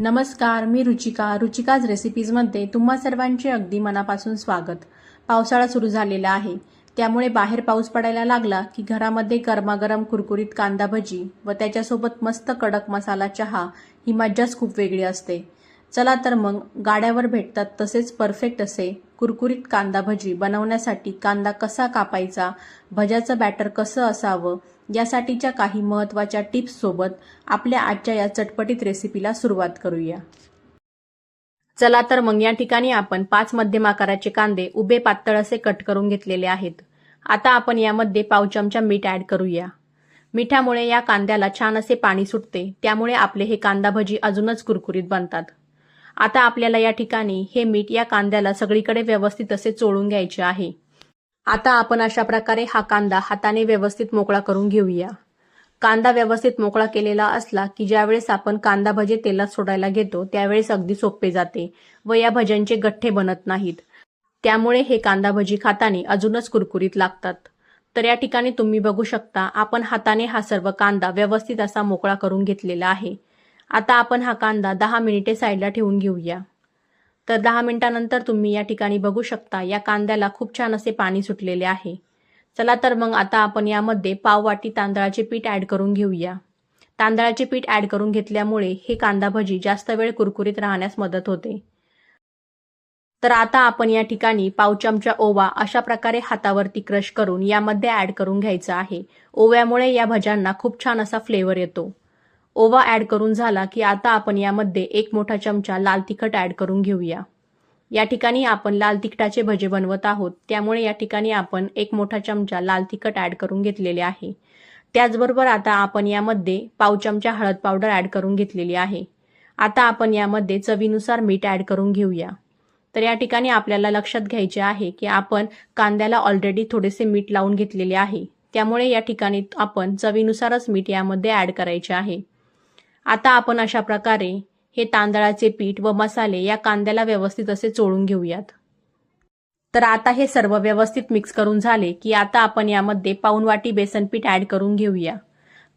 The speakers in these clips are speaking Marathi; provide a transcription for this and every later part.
नमस्कार मी रुचिका. रुचिकाज रेसिपीजमध्ये तुम्हा सर्वांचे अगदी मनापासून स्वागत. पावसाळा सुरू झालेला आहे. त्यामुळे बाहेर पाऊस पडायला लागला की घरामध्ये गरमागरम कुरकुरीत कांदा भजी व त्याच्यासोबत मस्त कडक मसाला चहा ही मज्जाच खूप वेगळी असते. चला तर मग गाड्यावर भेटतात तसेच परफेक्ट असे कुरकुरीत कांदा भजी बनवण्यासाठी कांदा कसा कापायचा भज्याचं बॅटर कसं असावं यासाठीच्या काही महत्त्वाच्या टिप्ससोबत आपल्या आजच्या या चटपटीत रेसिपीला सुरुवात करूया. चला तर मग या ठिकाणी आपण पाच मध्यम आकाराचे कांदे उभे पातळ असे कट करून घेतलेले आहेत. आता आपण यामध्ये पाव चमचा मीठ ॲड करूया. मिठामुळे या कांद्याला छान असे पाणी सुटते त्यामुळे आपले हे कांदा भजी अजूनच कुरकुरीत बनतात. आता आपल्याला या ठिकाणी हे मीठ या कांद्याला सगळीकडे व्यवस्थित असे चोळून घ्यायचे आहे. आता आपण अशा प्रकारे हा कांदा हाताने व्यवस्थित मोकळा करून घेऊया. कांदा व्यवस्थित मोकळा केलेला असला की ज्यावेळेस आपण कांदा भजे तेलात सोडायला घेतो त्यावेळेस अगदी सोपे जाते व या भज्यांचे गठ्ठे बनत नाहीत. त्यामुळे हे कांदा भजी खाताना अजूनच कुरकुरीत लागतात. तर या ठिकाणी तुम्ही बघू शकता आपण हाताने हा सर्व कांदा व्यवस्थित असा मोकळा करून घेतलेला आहे. आता आपण हा कांदा दहा मिनिटे साईडला ठेवून घेऊया. तर दहा मिनिटानंतर तुम्ही या ठिकाणी बघू शकता या कांद्याला खूप छान असे पाणी सुटलेले आहे. चला तर मग आता आपण यामध्ये पाव वाटी तांदळाचे पीठ ॲड करून घेऊया. तांदळाचे पीठ ॲड करून घेतल्यामुळे हे कांदा भजी जास्त वेळ कुरकुरीत राहण्यास मदत होते. तर आता आपण या ठिकाणी पाव चमचा ओवा अशा प्रकारे हातावरती क्रश करून यामध्ये ॲड करून घ्यायचा आहे. ओव्यामुळे या भज्यांना खूप छान असा फ्लेवर येतो. ओवा ॲड करून झाला की आता आपण यामध्ये एक मोठा चमचा लाल तिखट ॲड करून घेऊया. या ठिकाणी आपण लाल तिखटाचे भजे बनवत आहोत. त्यामुळे या ठिकाणी आपण एक मोठा चमचा लाल तिखट ॲड करून घेतलेले आहे. त्याचबरोबर आता आपण यामध्ये पाव चमचा हळद पावडर ॲड करून घेतलेली आहे. आता आपण यामध्ये चवीनुसार मीठ ॲड करून घेऊया. तर या ठिकाणी आपल्याला लक्षात घ्यायचे आहे की आपण कांद्याला ऑलरेडी थोडेसे मीठ लावून घेतलेले आहे. त्यामुळे या ठिकाणी आपण चवीनुसारच मीठ यामध्ये ॲड करायचे आहे. आता आपण अशा प्रकारे हे तांदळाचे पीठ व मसाले या कांद्याला व्यवस्थित असे चोळून घेऊयात. तर आता हे सर्व व्यवस्थित मिक्स करून झाले की आता आपण यामध्ये पाऊन वाटी बेसन पीठ ॲड करून घेऊया.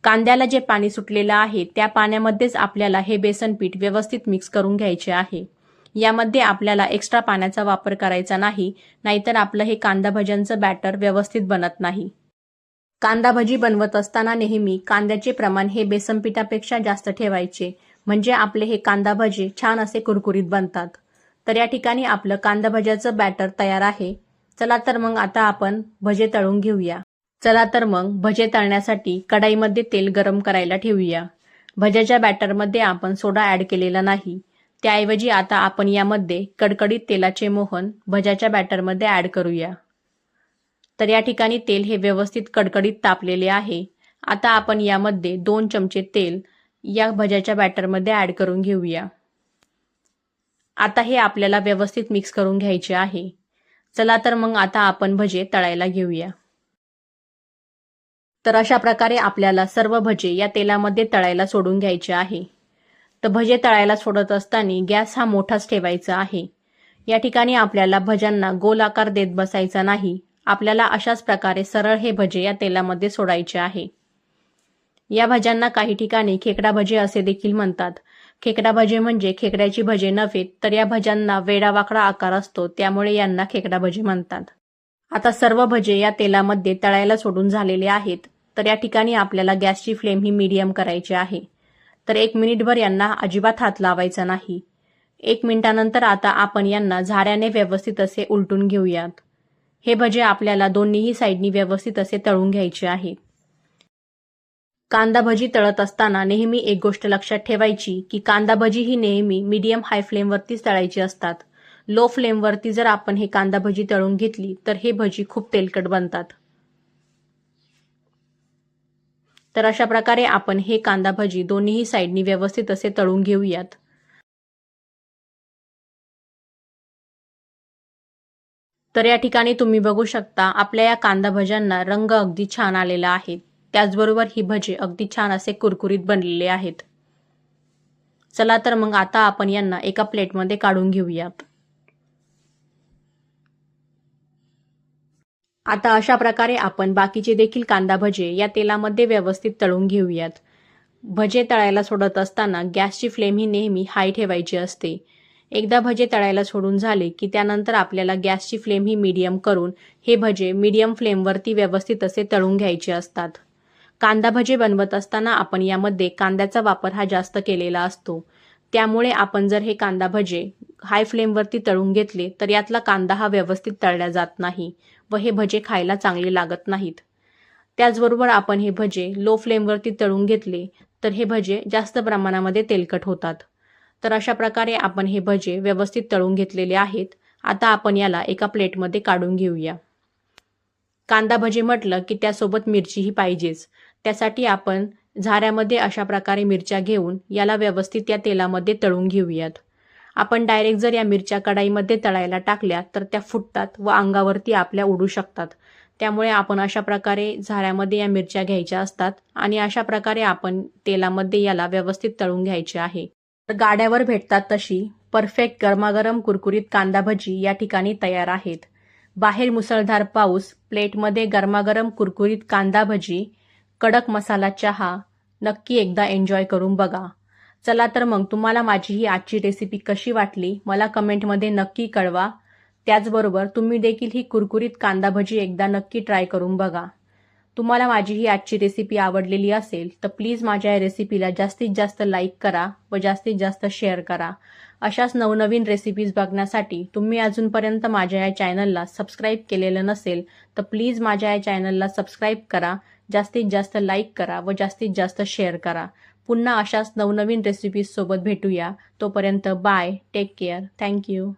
कांद्याला जे पाणी सुटलेलं आहे त्या पाण्यामध्येच आपल्याला हे बेसन पीठ व्यवस्थित मिक्स करून घ्यायचे आहे. यामध्ये आपल्याला एक्स्ट्रा पाण्याचा वापर करायचा नाही नाहीतर आपलं हे कांदा भज्यांचं बॅटर व्यवस्थित बनत नाही. कांदा भजी बनवत असताना नेहमी कांद्याचे प्रमाण हे बेसन पिठापेक्षा जास्त ठेवायचे. म्हणजे आपले हे कांदा भजे छान असे कुरकुरीत बनतात. तर या ठिकाणी आपलं कांदा भज्याचं बॅटर तयार आहे. चला तर मग आता आपण भजे तळून घेऊया. चला तर मग भजे तळण्यासाठी कढाईमध्ये तेल गरम करायला ठेवूया. भज्याच्या बॅटरमध्ये आपण सोडा ॲड केलेला नाही. त्याऐवजी आता आपण यामध्ये कडकडीत तेलाचे मोहन भज्याच्या बॅटरमध्ये ॲड करूया. तर या ठिकाणी तेल हे व्यवस्थित कडकडीत तापलेले आहे. आता आपण यामध्ये दोन चमचे तेल या भज्याच्या बॅटरमध्ये ॲड करून घेऊया. आता हे आपल्याला व्यवस्थित मिक्स करून घ्यायचे आहे. चला तर मग आता आपण भजे तळायला घेऊया. तर अशा प्रकारे आपल्याला सर्व भजे या तेलामध्ये तळायला सोडून घ्यायचे आहे. तर भजे तळायला सोडत असताना गॅस हा मोठाच ठेवायचा आहे. या ठिकाणी आपल्याला भज्यांना गोल आकार देत बसायचा नाही. आपल्याला अशाच प्रकारे सरळ हे भजे या तेलामध्ये सोडायचे आहे. या भज्यांना काही ठिकाणी खेकडा भजे असे देखील म्हणतात. खेकडा भजे म्हणजे खेकड्याची भजे नव्हे तर या भज्यांना वेडावाकडा आकार असतो त्यामुळे यांना खेकडा भजे म्हणतात. आता सर्व भजे या तेलामध्ये तळायला सोडून झालेले आहेत तर या ठिकाणी आपल्याला गॅसची फ्लेम ही मीडियम करायची आहे. तर एक मिनिटभर यांना अजिबात हात लावायचा नाही. एक मिनिटानंतर आता आपण यांना झाऱ्याने व्यवस्थित असे उलटून घेऊयात. हे भजे आपल्याला दोन्हीही साईडनी व्यवस्थित असे तळून घ्यायचे आहे. कांदा भजी तळत असताना नेहमी एक गोष्ट लक्षात ठेवायची की कांदा भजी ही नेहमी मीडियम हाय फ्लेमवरतीच तळायची असतात. लो फ्लेमवरती जर आपण हे कांदा भजी तळून घेतली तर हे भजी खूप तेलकट बनतात. तर अशा प्रकारे आपण हे कांदा भजी दोन्हीही साईडनी व्यवस्थित असे तळून घेऊयात. तर या ठिकाणी तुम्ही बघू शकता आपल्या या कांदा भज्यांना रंग अगदी छान आलेला आहे. त्याचबरोबर ही भजे अगदी छान असे कुरकुरीत बनलेले आहेत. चला तर मग आता आपण यांना एका प्लेटमध्ये काढून घेऊयात. आता अशा प्रकारे आपण बाकीचे देखील कांदा भजे या तेलामध्ये व्यवस्थित तळून घेऊयात. भजे तळायला सोडत असताना गॅसची फ्लेम ही नेहमी हाय ठेवायची असते. एकदा भजे तळायला सोडून झाले की त्यानंतर आपल्याला गॅसची फ्लेम ही मीडियम करून हे भजे मीडियम फ्लेमवरती व्यवस्थित असे तळून घ्यायचे असतात. कांदा भजे बनवत असताना आपण यामध्ये कांद्याचा वापर हा जास्त केलेला असतो. त्यामुळे आपण जर हे कांदा भजे हाय फ्लेमवरती तळून घेतले तर यातला कांदा हा व्यवस्थित तळला जात नाही व हे भजे खायला चांगले लागत नाहीत. त्याचबरोबर आपण हे भजे लो फ्लेमवरती तळून घेतले तर हे भजे जास्त प्रमाणामध्ये तेलकट होतात. तर अशा प्रकारे आपण हे भजे व्यवस्थित तळून घेतलेले आहेत. आता आपण याला एका प्लेटमध्ये काढून घेऊया. कांदा भजे म्हटलं की त्यासोबत मिरचीही पाहिजेच. त्यासाठी आपण झाऱ्यामध्ये अशा प्रकारे मिरच्या घेऊन याला व्यवस्थित या तेलामध्ये तळून घेऊयात. आपण डायरेक्ट जर या मिरच्या कढाईमध्ये तळायला टाकल्या तर त्या फुटतात व अंगावरती आपल्या उडू शकतात. त्यामुळे आपण अशा प्रकारे झाऱ्यामध्ये या मिरच्या घ्यायच्या असतात आणि अशा प्रकारे आपण तेलामध्ये याला व्यवस्थित तळून घ्यायचे आहे. तर गाड्यावर भेटतात तशी परफेक्ट गरमागरम कुरकुरीत कांदा भजी या ठिकाणी तयार आहेत. बाहेर मुसळधार पाऊस प्लेटमध्ये गरमागरम कुरकुरीत कांदा भजी कडक मसाला चहा नक्की एकदा एन्जॉय करून बघा. चला तर मग तुम्हाला माझी ही आजची रेसिपी कशी वाटली मला कमेंटमध्ये नक्की कळवा. त्याचबरोबर तुम्ही देखील ही कुरकुरीत कांदा भजी एकदा नक्की ट्राय करून बघा. तुम्हाला माझी ही आजची रेसिपी आवडलेली असेल तर प्लीज माझ्या या रेसिपीला जास्तीत जास्त लाईक करा व जास्तीत जास्त शेअर करा. अशाच नवनवीन रेसिपीज बघण्यासाठी तुम्ही अजूनपर्यंत माझ्या या चॅनलला सबस्क्राईब केलेलं नसेल तर प्लीज माझ्या या चॅनलला सबस्क्राईब करा जास्तीत जास्त लाईक करा व जास्तीत जास्त शेअर करा. पुन्हा अशाच नवनवीन रेसिपीजसोबत भेटूया. तोपर्यंत बाय टेक केअर थँक्यू